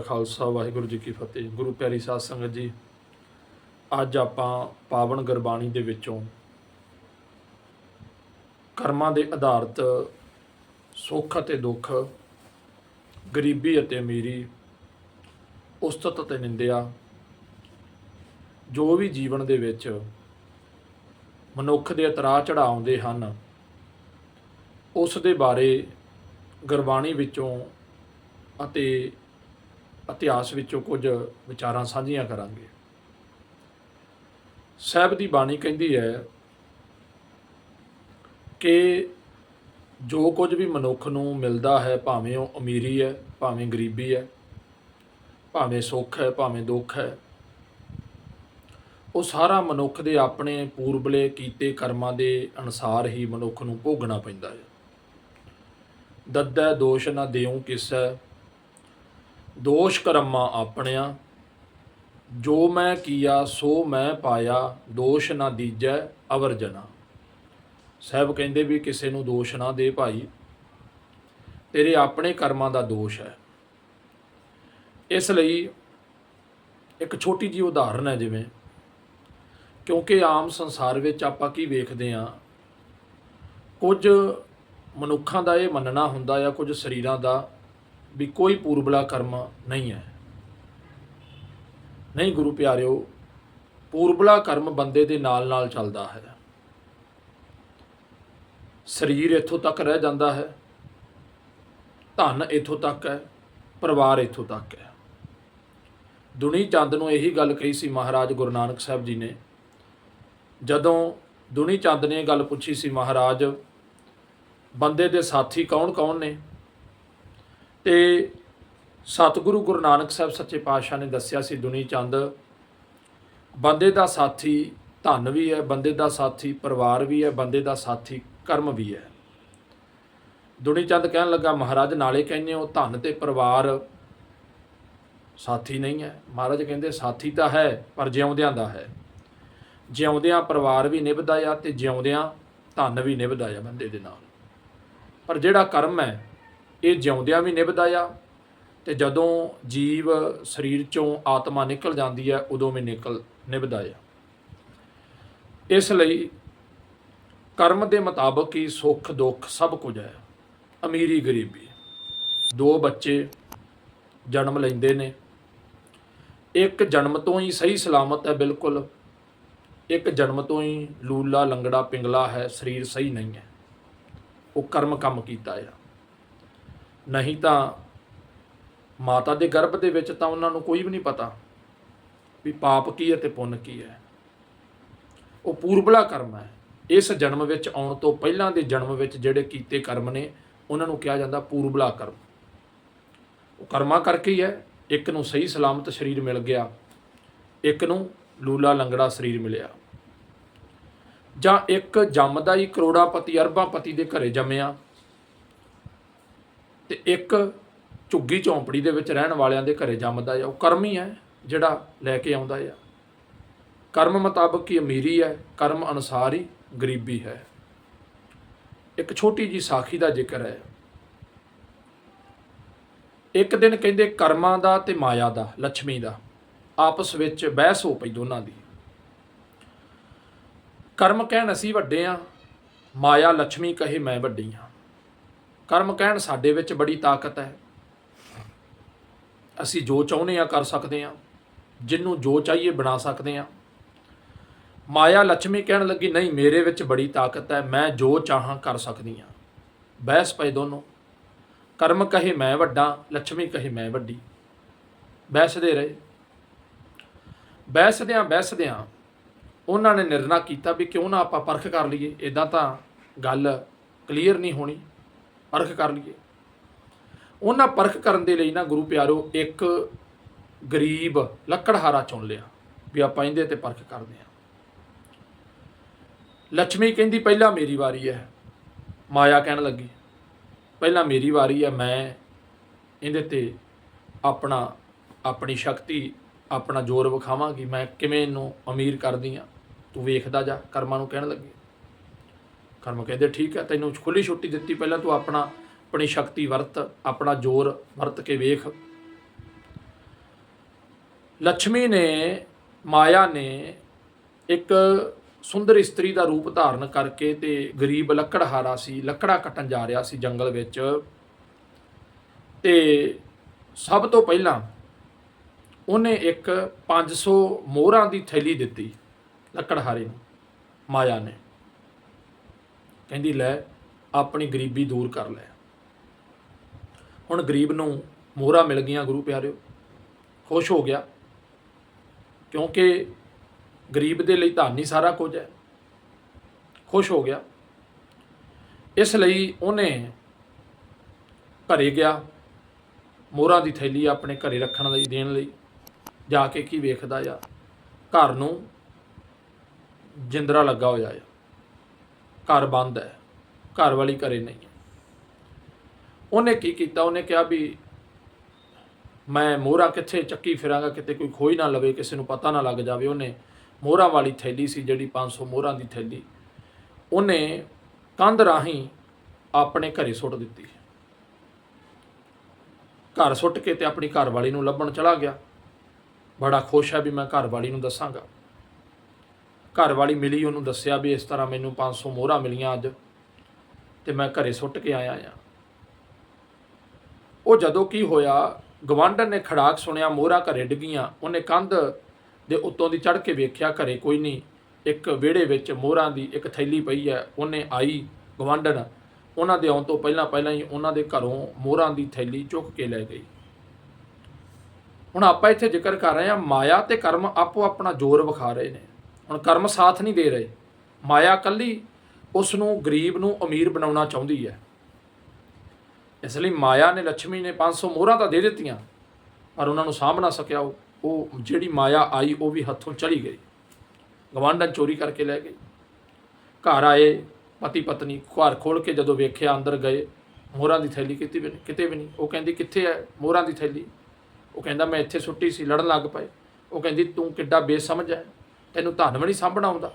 ਖਾਲਸਾ, ਵਾਹਿਗੁਰੂ ਜੀ ਕੀ ਫਤਿਹ। ਗੁਰੂ ਪਿਆਰੀ ਸਾਧ ਸੰਗਤ ਜੀ, ਅੱਜ ਆਪਾਂ ਪਾਵਨ ਗੁਰਬਾਣੀ ਦੇ ਵਿੱਚੋਂ ਕਰਮਾਂ ਦੇ ਆਧਾਰਿਤ ਸੁੱਖ ਅਤੇ ਦੁੱਖ, ਗਰੀਬੀ ਅਤੇ ਅਮੀਰੀ, ਉਸਤਤ ਅਤੇ ਨਿੰਦਿਆ, ਜੋ ਵੀ ਜੀਵਨ ਦੇ ਵਿੱਚ ਮਨੁੱਖ ਦੇ ਉਤਰਾਅ ਚੜ੍ਹਾਅ ਆਉਂਦੇ ਹਨ, ਉਸ ਦੇ ਬਾਰੇ ਗੁਰਬਾਣੀ ਵਿੱਚੋਂ ਅਤੇ ਇਤਿਹਾਸ ਵਿੱਚੋਂ ਕੁਝ ਵਿਚਾਰਾਂ ਸਾਂਝੀਆਂ ਕਰਾਂਗੇ। ਸਾਹਿਬ ਦੀ ਬਾਣੀ ਕਹਿੰਦੀ ਹੈ ਕਿ ਜੋ ਕੁਝ ਵੀ ਮਨੁੱਖ ਨੂੰ ਮਿਲਦਾ ਹੈ, ਭਾਵੇਂ ਉਹ ਅਮੀਰੀ ਹੈ, ਭਾਵੇਂ ਗਰੀਬੀ ਹੈ, ਭਾਵੇਂ ਸੁੱਖ ਹੈ, ਭਾਵੇਂ ਦੁੱਖ ਹੈ, ਉਹ ਸਾਰਾ ਮਨੁੱਖ ਦੇ ਆਪਣੇ ਪੂਰਬਲੇ ਕੀਤੇ ਕਰਮਾਂ ਦੇ ਅਨੁਸਾਰ ਹੀ ਮਨੁੱਖ ਨੂੰ ਭੋਗਣਾ ਪੈਂਦਾ ਹੈ। ਦੱਦੈ ਦੋਸ਼ ਨਾ ਦਿਉ ਕਿਸੈ ਦੋਸ਼ ਕਰਮਾਂ ਆਪਣਿਆ, ਜੋ ਮੈਂ ਕੀਆ, ਸੋ ਮੈਂ ਪਾਇਆ, ਦੋਸ਼ ਨਾ ਦੀਜੈ ਅਵਰ ਜਨਾ। ਸਾਹਿਬ ਕਹਿੰਦੇ ਵੀ ਕਿਸੇ ਨੂੰ ਦੋਸ਼ ਨਾ ਦੇ ਭਾਈ, ਤੇਰੇ ਆਪਣੇ ਕਰਮਾਂ ਦਾ ਦੋਸ਼ ਹੈ। ਇਸ ਲਈ ਇੱਕ ਛੋਟੀ ਜਿਹੀ ਉਦਾਹਰਨ ਹੈ ਜਿਵੇਂ, ਕਿਉਂਕਿ ਆਮ ਸੰਸਾਰ ਵਿੱਚ ਆਪਾਂ ਕੀ ਵੇਖਦੇ ਆ ਕੁਝ ਮਨੁੱਖਾਂ ਦਾ ਇਹ ਮੰਨਣਾ ਹੁੰਦਾ ਆ ਕੁਝ ਸਰੀਰਾਂ ਦਾ ਵੀ ਕੋਈ ਪੂਰਬਲਾ ਕਰਮ ਨਹੀਂ ਹੈ। ਨਹੀਂ ਗੁਰੂ ਪਿਆਰਿਓ, ਪੂਰਬਲਾ ਕਰਮ ਬੰਦੇ ਦੇ ਨਾਲ ਨਾਲ ਚੱਲਦਾ ਹੈ। ਸਰੀਰ ਇੱਥੋਂ ਤੱਕ ਰਹਿ ਜਾਂਦਾ ਹੈ, ਧਨ ਇੱਥੋਂ ਤੱਕ ਹੈ, ਪਰਿਵਾਰ ਇੱਥੋਂ ਤੱਕ ਹੈ। ਦੁਨੀ ਚੰਦ ਨੂੰ ਇਹੀ ਗੱਲ ਕਹੀ ਸੀ ਮਹਾਰਾਜ ਗੁਰੂ ਨਾਨਕ ਸਾਹਿਬ ਜੀ ਨੇ, ਜਦੋਂ ਦੁਨੀ ਚੰਦ ਨੇ ਇਹ ਗੱਲ ਪੁੱਛੀ ਸੀ ਮਹਾਰਾਜ, ਬੰਦੇ ਦੇ ਸਾਥੀ ਕੌਣ-ਕੌਣ ਨੇ? ਤੇ ਸਤਿਗੁਰੂ ਗੁਰੂ ਨਾਨਕ ਸਾਹਿਬ ਸੱਚੇ ਪਾਤਸ਼ਾਹ ਨੇ ਦੱਸਿਆ ਸੀ, ਦੁਨੀ ਚੰਦ, ਬੰਦੇ ਦਾ ਸਾਥੀ ਧਨ ਵੀ ਹੈ, ਬੰਦੇ ਦਾ ਸਾਥੀ ਪਰਿਵਾਰ ਵੀ ਹੈ, ਬੰਦੇ ਦਾ ਸਾਥੀ ਕਰਮ ਵੀ ਹੈ। ਦੁਨੀ ਚੰਦ ਕਹਿਣ ਲੱਗਾ, ਮਹਾਰਾਜ, ਨਾਲੇ ਕਹਿੰਦੇ ਹੋ, ਧਨ ਤੇ ਪਰਿਵਾਰ ਸਾਥੀ ਨਹੀਂ ਹੈ। ਮਹਾਰਾਜ ਕਹਿੰਦੇ, ਸਾਥੀ ਤਾਂ ਹੈ, ਪਰ ਜਿਉਂਦਿਆਂ ਦਾ ਹੈ। ਜਿਉਂਦਿਆਂ ਪਰਿਵਾਰ ਵੀ ਨਿਭਦਾ ਆ ਤੇ ਜਿਉਂਦਿਆਂ ਧਨ ਵੀ ਨਿਭਦਾ ਆ ਬੰਦੇ ਦੇ ਨਾਲ। ਪਰ ਜਿਹੜਾ ਕਰਮ ਹੈ ਇਹ ਜਿਉਂਦਿਆਂ ਵੀ ਨਿਭਦਾ ਆ ਤੇ ਜਦੋਂ ਜੀਵ ਸਰੀਰ ਚੋਂ ਆਤਮਾ ਨਿਕਲ ਜਾਂਦੀ ਹੈ ਉਦੋਂ ਵੀ ਨਿਕਲ ਨਿਭਦਾ ਆ। ਇਸ ਲਈ ਕਰਮ ਦੇ ਮੁਤਾਬਕ ਹੀ ਸੁੱਖ ਦੁੱਖ ਸਭ ਕੁਝ ਹੈ। ਅਮੀਰੀ ਗਰੀਬੀ। ਦੋ ਬੱਚੇ ਜਨਮ ਲੈਂਦੇ ਨੇ। ਇੱਕ ਜਨਮ ਤੋਂ ਹੀ ਸਹੀ ਸਲਾਮਤ ਹੈ ਬਿਲਕੁਲ। ਇੱਕ ਜਨਮ ਤੋਂ ਹੀ ਲੂਲਾ, ਲੰਗੜਾ, ਪਿੰਗਲਾ ਹੈ, ਸਰੀਰ ਸਹੀ ਨਹੀਂ ਹੈ। ਉਹ ਕਰਮ ਕੰਮ ਕੀਤਾ ਆ। ਨਹੀਂ ਤਾਂ ਮਾਤਾ ਦੇ ਗਰਭ ਦੇ ਵਿੱਚ ਤਾਂ ਉਹਨਾਂ ਨੂੰ ਕੋਈ ਵੀ ਨਹੀਂ ਪਤਾ ਵੀ ਪਾਪ ਕੀ ਹੈ ਤੇ ਪੁੰਨ ਕੀ ਹੈ। ਉਹ ਪੂਰਬਲਾ ਕਰਮ ਹੈ। ਇਸ ਜਨਮ ਵਿੱਚ ਆਉਣ ਤੋਂ ਪਹਿਲਾਂ ਦੇ ਜਨਮ ਵਿੱਚ ਜਿਹੜੇ ਕੀਤੇ ਕਰਮ ਨੇ, ਉਹਨਾਂ ਨੂੰ ਕਿਹਾ ਜਾਂਦਾ ਪੂਰਬਲਾ ਕਰਮ। ਉਹ ਕਰਮਾਂ ਕਰਕੇ ਹੀ ਹੈ। ਇੱਕ ਨੂੰ ਸਹੀ ਸਲਾਮਤ ਸਰੀਰ ਮਿਲ ਗਿਆ, ਇੱਕ ਨੂੰ ਲੂਲਾ ਲੰਗੜਾ ਸਰੀਰ ਮਿਲਿਆ। ਜਾਂ ਇੱਕ ਜੰਮਦਾ ਹੀ ਕਰੋੜਾਪਤੀ ਅਰਬਾਪਤੀ ਦੇ ਘਰੇ ਜੰਮਿਆ। ਤੇ ਇੱਕ ਝੁੱਗੀ ਝੌਂਪੜੀ ਦੇ ਵਿੱਚ ਰਹਿਣ ਵਾਲਿਆਂ ਦੇ ਘਰੇ ਜੰਮਦਾ ਆ, ਉਹ ਕਰਮ ਹੀ ਹੈ ਜਿਹੜਾ ਲੈ ਕੇ ਆਉਂਦਾ ਆ। ਕਰਮ ਮੁਤਾਬਕ ਹੀ ਅਮੀਰੀ ਹੈ ਕਰਮ ਅਨੁਸਾਰ ਹੀ ਗਰੀਬੀ ਹੈ। ਇੱਕ ਛੋਟੀ ਜੀ ਸਾਖੀ ਦਾ ਜ਼ਿਕਰ ਹੈ। ਇੱਕ ਦਿਨ ਕਹਿੰਦੇ ਕਰਮਾਂ ਦਾ ਤੇ ਮਾਇਆ ਦਾ ਲక్ష్ਮੀ ਦਾ, ਆਪਸ ਵਿੱਚ ਬਹਿਸ ਹੋ ਪਈ ਦੋਨਾਂ ਦੀ। ਕਰਮ ਕਹਿਣ ਅਸੀਂ ਵੱਡੇ ਆ, ਮਾਇਆ ਲక్ష్ਮੀ ਕਹੇ ਮੈਂ ਵੱਡੀ ਆ। ਕਰਮ ਕਹਿਣ ਸਾਡੇ ਵਿੱਚ ਬੜੀ ਤਾਕਤ ਹੈ। ਅਸੀਂ ਜੋ ਚਾਹੁੰਦੇ ਆ ਕਰ ਸਕਦੇ ਆ ਜਿੰਨੂੰ ਜੋ ਚਾਹੀਏ ਬਣਾ ਸਕਦੇ ਆ ਮਾਇਆ ਲక్ష్ਮੀ ਕਹਿਣ ਲੱਗੀ, ਨਹੀਂ, ਮੇਰੇ ਵਿੱਚ ਬੜੀ ਤਾਕਤ ਹੈ, ਮੈਂ ਜੋ ਚਾਹਾਂ ਕਰ ਸਕਦੀ ਆ ਬਹਿਸ ਪਏ ਦੋਨੋਂ। ਕਰਮ ਕਹੇ ਮੈਂ ਵੱਡਾ ਲక్ష్ਮੀ ਕਹੇ ਮੈਂ ਵੱਡੀ। ਬਹਿਸਦੇ ਰਹੇ। ਬਹਿਸਦਿਆਂ ਬਹਿਸਦਿਆਂ ਉਹਨਾਂ ਨੇ ਨਿਰਣਾ ਕੀਤਾ ਵੀ ਕਿਉਂ ਨਾ ਆਪਾਂ ਪਰਖ ਕਰ ਲਈਏ। ਇਦਾਂ ਤਾਂ ਗੱਲ ਕਲੀਅਰ ਨਹੀਂ ਹੋਣੀ। ਪਰਖ ਕਰ ਲਈਏ। ਉਹਨਾਂ ਪਰਖ ਕਰਨ ਦੇ ਲਈ ਨਾ ਗੁਰੂ ਪਿਆਰੋ ਇੱਕ ਗਰੀਬ ਲੱਕੜਹਾਰਾ ਚੁਣ ਲਿਆ ਵੀ ਆਪਾਂ ਇਹਦੇ ਤੇ ਪਰਖ ਕਰਦੇ ਹਾਂ। ਲక్ష్ਮੀ ਕਹਿੰਦੀ, ਪਹਿਲਾਂ ਮੇਰੀ ਵਾਰੀ ਹੈ। ਮਾਇਆ ਕਹਿਣ ਲੱਗੀ, ਪਹਿਲਾਂ ਮੇਰੀ ਵਾਰੀ ਹੈ, ਮੈਂ ਇਹਦੇ ਤੇ ਆਪਣਾ, ਆਪਣੀ ਸ਼ਕਤੀ, ਆਪਣਾ ਜ਼ੋਰ ਵਿਖਾਵਾਂਗੀ। ਮੈਂ ਕਿਵੇਂ ਇਹਨੂੰ ਅਮੀਰ ਕਰਦੀ ਆ ਤੂੰ ਵੇਖਦਾ ਜਾ, ਕਰਮਾਂ ਨੂੰ ਕਹਿਣ ਲੱਗੀ। ਕਰਮ ਕਹਿੰਦੇ, ਠੀਕ ਹੈ, ਤੈਨੂੰ ਖੁੱਲੀ ਛੁੱਟੀ ਦਿੱਤੀ, ਪਹਿਲਾਂ ਤੂੰ ਆਪਣਾ, ਆਪਣੀ ਸ਼ਕਤੀ ਵਰਤ, ਆਪਣਾ ਜ਼ੋਰ ਵਰਤ ਕੇ ਵੇਖ। ਲక్ష్ਮੀ ਨੇ, ਮਾਇਆ ਨੇ ਇੱਕ ਸੁੰਦਰ ਇਸਤਰੀ ਦਾ ਰੂਪ ਧਾਰਨ ਕਰਕੇ ਤੇ ਗਰੀਬ ਲੱਕੜਹਾਰਾ ਸੀ, ਲੱਕੜਾ ਕੱਟਣ ਜਾ ਰਿਹਾ ਸੀ ਜੰਗਲ ਵਿੱਚ। ਤੇ ਸਭ ਤੋਂ ਪਹਿਲਾਂ ਉਹਨੇ ਇੱਕ 500 ਮੋਹਰਾਂ ਦੀ ਥੈਲੀ ਦਿੱਤੀ ਲੱਕੜਹਾਰੇ ਨੂੰ, ਮਾਇਆ ਨੇ। ਕਹਿੰਦੀ, ਲੈ, ਆਪਣੀ ਗਰੀਬੀ ਦੂਰ ਕਰ ਲੈ। ਹੁਣ ਗਰੀਬ ਨੂੰ ਮੋਹਰਾਂ ਮਿਲ ਗਈਆਂ, ਗੁਰੂ ਪਿਆਰਿਓ। ਖੁਸ਼ ਹੋ ਗਿਆ, ਕਿਉਂਕਿ ਗਰੀਬ ਦੇ ਲਈ ਧਨ ਹੀ ਸਾਰਾ ਕੁਝ ਹੈ। ਖੁਸ਼ ਹੋ ਗਿਆ। ਇਸ ਲਈ ਉਹਨੇ ਘਰੇ ਗਿਆ, ਮੋਹਰਾਂ ਦੀ ਥੈਲੀ ਆਪਣੇ ਘਰੇ ਰੱਖਣ ਲਈ, ਦੇਣ ਲਈ। ਜਾ ਕੇ ਕੀ ਵੇਖਦਾ ਆ? ਘਰ ਨੂੰ ਜਿੰਦਰਾ ਲੱਗਾ ਹੋਇਆ ਆ। ਘਰ ਬੰਦ ਹੈ, ਘਰ ਵਾਲੀ ਘਰੇ ਨਹੀਂ ਹੈ। ਉਹਨੇ ਕੀ ਕੀਤਾ? ਉਹਨੇ ਕਿਹਾ ਵੀ ਮੈਂ ਮੋਹਰਾ ਕਿੱਥੇ ਚੱਕੀ ਫਿਰਾਂਗਾ, ਕਿਤੇ ਕੋਈ ਖੋਈ ਨਾ ਲਵੇ, ਕਿਸੇ ਨੂੰ ਪਤਾ ਨਾ ਲੱਗ ਜਾਵੇ। ਉਹਨੇ ਮੋਹਰਾਂ ਵਾਲੀ ਥੈਲੀ ਸੀ ਜਿਹੜੀ 500 ਮੋਹਰਾਂ ਦੀ ਥੈਲੀ। ਉਹਨੇ ਕੰਧ ਰਾਹੀਂ ਆਪਣੇ ਘਰੇ ਸੁੱਟ ਦਿੱਤੀ। ਘਰ ਸੁੱਟ ਕੇ ਤੇ ਆਪਣੀ ਘਰ ਵਾਲੀ ਨੂੰ ਲੱਭਣ ਚਲਾ ਗਿਆ। ਬੜਾ ਖੁਸ਼ ਹੈ ਵੀ ਮੈਂ ਘਰ ਵਾਲੀ ਨੂੰ ਦੱਸਾਂਗਾ। ਘਰ ਵਾਲੀ ਮਿਲੀ, ਉਹਨੂੰ ਦੱਸਿਆ ਵੀ ਇਸ ਤਰ੍ਹਾਂ ਮੈਨੂੰ 500 ਮੋਹਰਾਂ ਮਿਲੀਆਂ ਅੱਜ ਤੇ ਮੈਂ ਘਰੇ ਸੁੱਟ ਕੇ ਆਇਆ ਆ। ਉਹ ਜਦੋਂ ਕੀ ਹੋਇਆ ਗਵਾਂਢਣ ਨੇ ਖੜਾਕ ਸੁਣਿਆ, ਮੋਹਰਾਂ ਘਰੇ ਡਿੱਗੀਆਂ। ਉਹਨੇ ਕੰਧ ਦੇ ਉੱਤੋਂ ਦੀ ਚੜ੍ਹ ਕੇ ਵੇਖਿਆ, ਘਰੇ ਕੋਈ ਨਹੀਂ। ਇੱਕ ਵਿਹੜੇ ਵਿੱਚ ਮੋਹਰਾਂ ਦੀ ਇੱਕ ਥੈਲੀ ਪਈ ਹੈ। ਉਹਨੇ ਆਈ ਗਵਾਂਢਣ ਉਹਨਾਂ ਦੇ ਆਉਣ ਤੋਂ ਪਹਿਲਾਂ ਪਹਿਲਾਂ ਹੀ ਉਹਨਾਂ ਦੇ ਘਰੋਂ ਮੋਹਰਾਂ ਦੀ ਥੈਲੀ ਚੁੱਕ ਕੇ ਲੈ ਗਈ। ਹੁਣ ਆਪਾਂ ਇੱਥੇ ਜ਼ਿਕਰ ਕਰ ਰਹੇ ਹਾਂ, ਮਾਇਆ ਤੇ ਕਰਮ ਆਪੋ ਆਪਣਾ ਜ਼ੋਰ ਵਿਖਾ ਰਹੇ ਨੇ। ਹੁਣ ਕਰਮ ਸਾਥ ਨਹੀਂ ਦੇ ਰਹੇ। ਮਾਇਆ ਕੱਲੀ ਉਸ ਨੂੰ ਗਰੀਬ ਨੂੰ ਅਮੀਰ ਬਣਾਉਣਾ ਚਾਹੁੰਦੀ ਹੈ। ਇਸ ਲਈ ਮਾਇਆ ਨੇ ਲక్ష్ਮੀ ਨੇ 500 ਮੋਹਰਾਂ ਤਾਂ ਦੇ ਦਿੱਤੀਆਂ, ਪਰ ਉਹਨਾਂ ਨੂੰ ਸਾਂਭ ਨਾ ਸਕਿਆ ਉਹ। ਉਹ ਜਿਹੜੀ ਮਾਇਆ ਆਈ, ਉਹ ਵੀ ਹੱਥੋਂ ਚਲੀ ਗਈ। ਗਵਾਂਢਣ ਚੋਰੀ ਕਰਕੇ ਲੈ ਗਈ ਘਰ ਆਏ, ਪਤੀ ਪਤਨੀ ਘਰ ਖੋਲ ਕੇ ਜਦੋਂ ਵੇਖਿਆ ਅੰਦਰ ਗਏ, ਮੋਹਰਾਂ ਦੀ ਥੈਲੀ ਕਿਤੇ ਵੀ ਨਹੀਂ, ਕਿਤੇ ਵੀ ਨਹੀਂ। ਉਹ ਕਹਿੰਦੀ, ਕਿੱਥੇ ਹੈ ਮੋਹਰਾਂ ਦੀ ਥੈਲੀ? ਉਹ ਕਹਿੰਦਾ, ਮੈਂ ਇੱਥੇ ਸੁੱਟੀ ਸੀ, ਲੜਨ ਲੱਗ ਪਏ। ਉਹ ਕਹਿੰਦੀ, ਤੂੰ ਕਿੱਡਾ ਬੇਸਮਝ ਹੈ। ਤੈਨੂੰ ਧਨ ਵੀ ਨਹੀਂ ਸਾਂਭਣਾ ਆਉਂਦਾ।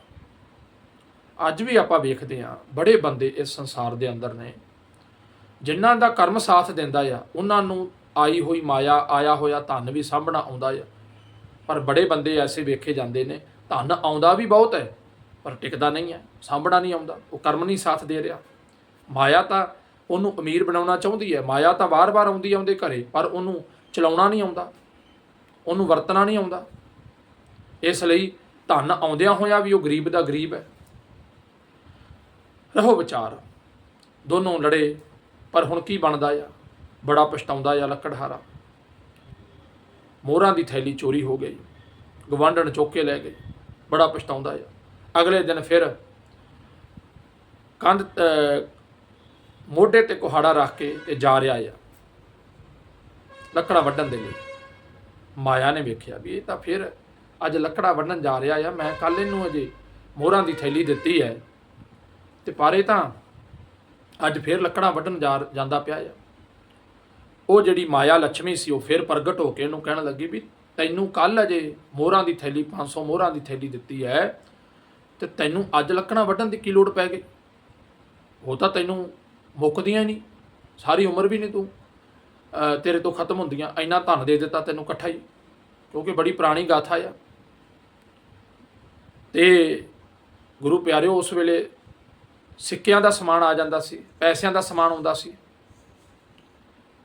ਅੱਜ ਵੀ ਆਪਾਂ ਵੇਖਦੇ ਹਾਂ, ਬੜੇ ਬੰਦੇ ਇਸ ਸੰਸਾਰ ਦੇ ਅੰਦਰ ਨੇ। ਜਿਨ੍ਹਾਂ ਦਾ ਕਰਮ ਸਾਥ ਦਿੰਦਾ ਆ, ਉਹਨਾਂ ਨੂੰ ਆਈ ਹੋਈ ਮਾਇਆ, ਆਇਆ ਹੋਇਆ ਧਨ ਵੀ ਸਾਂਭਣਾ ਆਉਂਦਾ ਆ। ਪਰ ਬੜੇ ਬੰਦੇ ਐਸੇ ਵੇਖੇ ਜਾਂਦੇ ਨੇ, ਧਨ ਆਉਂਦਾ ਵੀ ਬਹੁਤ ਹੈ, ਪਰ ਟਿਕਦਾ ਨਹੀਂ ਹੈ, ਸਾਂਭਣਾ ਨਹੀਂ ਆਉਂਦਾ, ਉਹ ਕਰਮ ਨਹੀਂ ਸਾਥ ਦੇ ਰਿਹਾ। ਮਾਇਆ ਤਾਂ ਉਹਨੂੰ ਅਮੀਰ ਬਣਾਉਣਾ ਚਾਹੁੰਦੀ ਹੈ, ਮਾਇਆ ਤਾਂ ਵਾਰ-ਵਾਰ ਆਉਂਦੀ ਆਉਂਦੇ ਘਰੇ, ਪਰ ਉਹਨੂੰ ਚਲਾਉਣਾ ਨਹੀਂ ਆਉਂਦਾ, ਉਹਨੂੰ ਵਰਤਣਾ ਨਹੀਂ ਆਉਂਦਾ। ਇਸ ਲਈ ਧਨ ਆਉਂਦਿਆਂ ਹੋਇਆ ਵੀ ਉਹ ਗਰੀਬ ਦਾ ਗਰੀਬ ਹੈ। ਰਹੋ ਵਿਚਾਰ। ਦੋਨੋਂ ਲੜੇ, ਪਰ ਹੁਣ ਕੀ ਬਣਦਾ ਆ? ਬੜਾ ਪਛਤਾਉਂਦਾ ਆ ਲੱਕੜਹਾਰਾ। ਮੋਹਰਾਂ ਦੀ ਥੈਲੀ ਚੋਰੀ ਹੋ ਗਈ। ਗਵਾਂਢਣ ਚੋਕੇ ਲੈ ਗਏ। ਬੜਾ ਪਛਤਾਉਂਦਾ ਆ। ਅਗਲੇ ਦਿਨ ਫਿਰ ਕੰਧ ਮੋਢੇ ਤੇ ਕੁਹਾੜਾ ਰੱਖ ਕੇ ਤੇ ਜਾ ਰਿਹਾ ਆ। ਲੱਕੜਾ ਵੱਢਣ ਦੇ ਲਈ। ਮਾਇਆ ਨੇ ਵੇਖਿਆ ਵੀ ਇਹ ਤਾਂ ਫਿਰ ਅੱਜ ਲੱਕੜਾ ਵੱਢਣ ਜਾ ਰਿਹਾ ਆ, ਮੈਂ ਕੱਲ ਇਹਨੂੰ ਅਜੇ ਮੋਹਰਾਂ ਦੀ ਥੈਲੀ ਦਿੱਤੀ ਹੈ। ਤੇ ਪਾਰੇ ਤਾਂ ਅੱਜ ਫਿਰ ਲੱਕੜਾਂ ਵੱਢਣ ਜਾ ਜਾਂਦਾ ਪਿਆ ਆ। ਉਹ ਜਿਹੜੀ ਮਾਇਆ ਲక్ష్ਮੀ ਸੀ, ਉਹ ਫਿਰ ਪ੍ਰਗਟ ਹੋ ਕੇ ਇਹਨੂੰ ਕਹਿਣ ਲੱਗੀ ਵੀ ਤੈਨੂੰ ਕੱਲ ਅਜੇ ਮੋਹਰਾਂ ਦੀ ਥੈਲੀ 500 ਮੋਹਰਾਂ ਦੀ ਥੈਲੀ ਦਿੱਤੀ ਹੈ, ਤੇ ਤੈਨੂੰ ਅੱਜ ਲੱਕੜਾਂ ਵੱਢਣ ਦੀ ਕੀ ਲੋੜ ਪੈ ਗਈ? ਉਹ ਤਾਂ ਤੈਨੂੰ ਮੁੱਕਦੀਆਂ ਹੀ ਨਹੀਂ, ਸਾਰੀ ਉਮਰ ਵੀ ਨਹੀਂ ਤੂੰ ਤੇਰੇ ਤੋਂ ਖਤਮ ਹੁੰਦੀਆਂ, ਇੰਨਾ ਧਨ ਦੇ ਦਿੱਤਾ ਤੈਨੂੰ ਇਕੱਠਾ ਹੀ, ਕਿਉਂਕਿ ਬੜੀ ਪੁਰਾਣੀ ਗਾਥਾ ਆ। ਤੇ ਗੁਰੂ ਪਿਆਰਿਓ, ਉਸ ਵੇਲੇ ਸਿੱਕਿਆਂ ਦਾ ਸਮਾਨ ਆ ਜਾਂਦਾ ਸੀ, ਪੈਸਿਆਂ ਦਾ ਸਮਾਨ ਆਉਂਦਾ ਸੀ।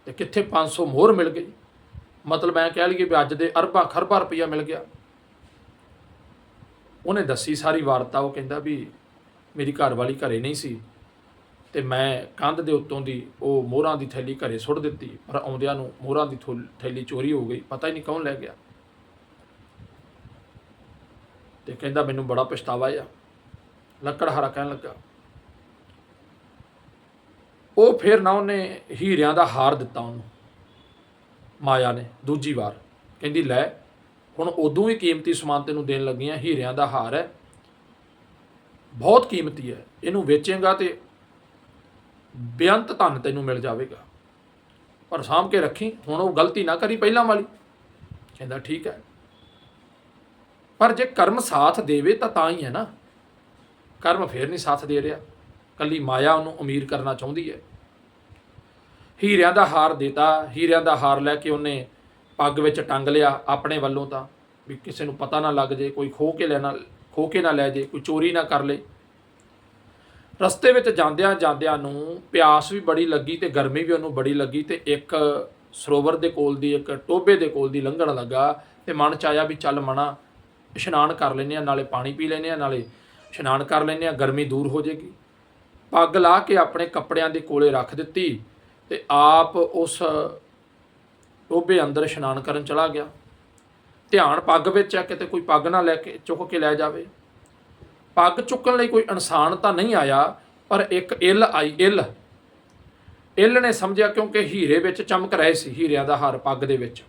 ਤੇ ਕਿੱਥੇ 500 ਮੋਹਰ ਮਿਲ ਗਈ। ਮਤਲਬ ਐ ਕਹਿ ਲਈਏ ਵੀ ਅੱਜ ਦੇ ਅਰਬਾਂ ਖਰਬਾਂ ਰੁਪਈਆ ਮਿਲ ਗਿਆ। ਉਹਨੇ ਦੱਸੀ ਸਾਰੀ ਵਾਰਤਾ, ਉਹ ਕਹਿੰਦਾ ਵੀ ਮੇਰੀ ਘਰ ਵਾਲੀ ਘਰੇ ਨਹੀਂ ਸੀ ਤੇ ਮੈਂ ਕੰਧ ਦੇ ਉੱਤੋਂ ਦੀ ਉਹ ਮੋਹਰਾਂ ਦੀ ਥੈਲੀ ਘਰੇ ਸੁੱਟ ਦਿੱਤੀ, ਪਰ ਆਉਂਦਿਆਂ ਨੂੰ ਮੋਹਰਾਂ ਦੀ ਥੋ- ਥੈਲੀ ਚੋਰੀ ਹੋ ਗਈ। ਪਤਾ ਹੀ ਨਹੀਂ ਕੌਣ ਲੈ ਗਿਆ। ਤੇ ਕਹਿੰਦਾ ਮੈਨੂੰ ਬੜਾ ਪਛਤਾਵਾ ਆ। ਲੱਕੜਹਾਰਾ ਕਹਿਣ ਲੱਗਾ। ਉਹ ਫਿਰ ਨਾ ਉਹਨੇ ਹੀਰਿਆਂ ਦਾ ਹਾਰ ਦਿੱਤਾ ਉਹਨੂੰ, ਮਾਇਆ ਨੇ ਦੂਜੀ ਵਾਰ। ਕਹਿੰਦੀ, ਲੈ, ਹੁਣ ਉਦੋਂ ਹੀ ਕੀਮਤੀ ਸਮਾਨ ਤੈਨੂੰ ਦੇਣ ਲੱਗੀਆਂ ਹੀਰਿਆਂ ਦਾ ਹਾਰ ਹੈ। ਬਹੁਤ ਕੀਮਤੀ ਹੈ, ਇਹਨੂੰ ਵੇਚੇਗਾ ਤੇ ਬੇਅੰਤ ਧਨ ਤੈਨੂੰ ਮਿਲ ਜਾਵੇਗਾ। ਪਰ ਸਾਂਭ ਕੇ ਰੱਖੀ, ਹੁਣ ਉਹ ਗਲਤੀ ਨਾ ਕਰੀ ਪਹਿਲਾਂ ਵਾਲੀ। ਕਹਿੰਦਾ, ਠੀਕ ਹੈ ਪਰ ਜੇ ਕਰਮ ਸਾਥ ਦੇਵੇ ਤਾਂ ਤਾਂ ਹੀ ਹੈ ਨਾ। ਕਰਮ ਫੇਰ ਨਹੀਂ ਸਾਥ ਦੇ ਰਿਹਾ। ਕੱਲੀ ਮਾਇਆ ਉਹਨੂੰ ਅਮੀਰ ਕਰਨਾ ਚਾਹੁੰਦੀ ਹੈ। ਹੀਰਿਆਂ ਦਾ ਹਾਰ ਦਿੱਤਾ, ਹੀਰਿਆਂ ਦਾ ਹਾਰ ਲੈ ਕੇ ਉਹਨੇ ਪੱਗ ਵਿੱਚ ਟੰਗ ਲਿਆ ਆਪਣੇ ਵੱਲੋਂ ਤਾਂ, ਵੀ ਕਿਸੇ ਨੂੰ ਪਤਾ ਨਾ ਲੱਗ ਜੇ, ਕੋਈ ਖੋ ਕੇ ਲੈਣਾ ਖੋ ਕੇ ਨਾ ਲੈ ਜੇ, ਕੋਈ ਚੋਰੀ ਨਾ ਕਰ ਲੇ। ਰਸਤੇ ਵਿੱਚ ਜਾਂਦਿਆਂ ਜਾਂਦਿਆਂ ਨੂੰ ਪਿਆਸ ਵੀ ਬੜੀ ਲੱਗੀ ਤੇ ਗਰਮੀ ਵੀ ਉਹਨੂੰ ਬੜੀ ਲੱਗੀ ਤੇ ਇੱਕ ਸਰੋਵਰ ਦੇ ਕੋਲ ਦੀ, ਇੱਕ ਟੋਬੇ ਦੇ ਕੋਲ ਦੀ ਲੰਘਣ ਲੱਗਾ ਤੇ ਮਨ ਚ ਆਇਆ ਵੀ ਚੱਲ ਮਣਾ ਇਸ਼ਨਾਨ ਕਰ ਲੈਨੇ ਆ, ਨਾਲੇ ਪਾਣੀ ਪੀ ਲੈਨੇ ਆ, ਨਾਲੇ ਇਸ਼ਨਾਨ ਕਰ ਲੈਨੇ ਆ, ਗਰਮੀ ਦੂਰ ਹੋ ਜਾਏਗੀ। ਪੱਗ ਲਾ ਕੇ ਆਪਣੇ ਕੱਪੜਿਆਂ ਦੇ ਕੋਲੇ ਰੱਖ ਦਿੱਤੀ ਤੇ ਆਪ ਉਸ ਟੋਬੇ ਅੰਦਰ ਇਸ਼ਨਾਨ ਕਰਨ ਚਲਾ ਗਿਆ। ਧਿਆਨ ਪੱਗ ਵਿੱਚ ਆ, ਕਿਤੇ ਕੋਈ ਪੱਗ ਨਾ ਲੈ ਕੇ, ਚੁੱਕ ਕੇ ਲੈ ਜਾਵੇ। ਪੱਗ ਚੁੱਕਣ ਲਈ ਕੋਈ ਇਨਸਾਨ ਤਾਂ ਨਹੀਂ ਆਇਆ, ਪਰ ਇੱਕ ਇੱਲ ਆਈ, ਇੱਲ। ਇੱਲ ਨੇ ਸਮਝਿਆ ਕਿਉਂਕਿ ਹੀਰੇ ਵਿੱਚ ਚਮਕ ਰਹੇ ਸੀ, ਹੀਰਿਆਂ ਦਾ ਹਾਰ ਪੱਗ ਦੇ ਵਿੱਚ।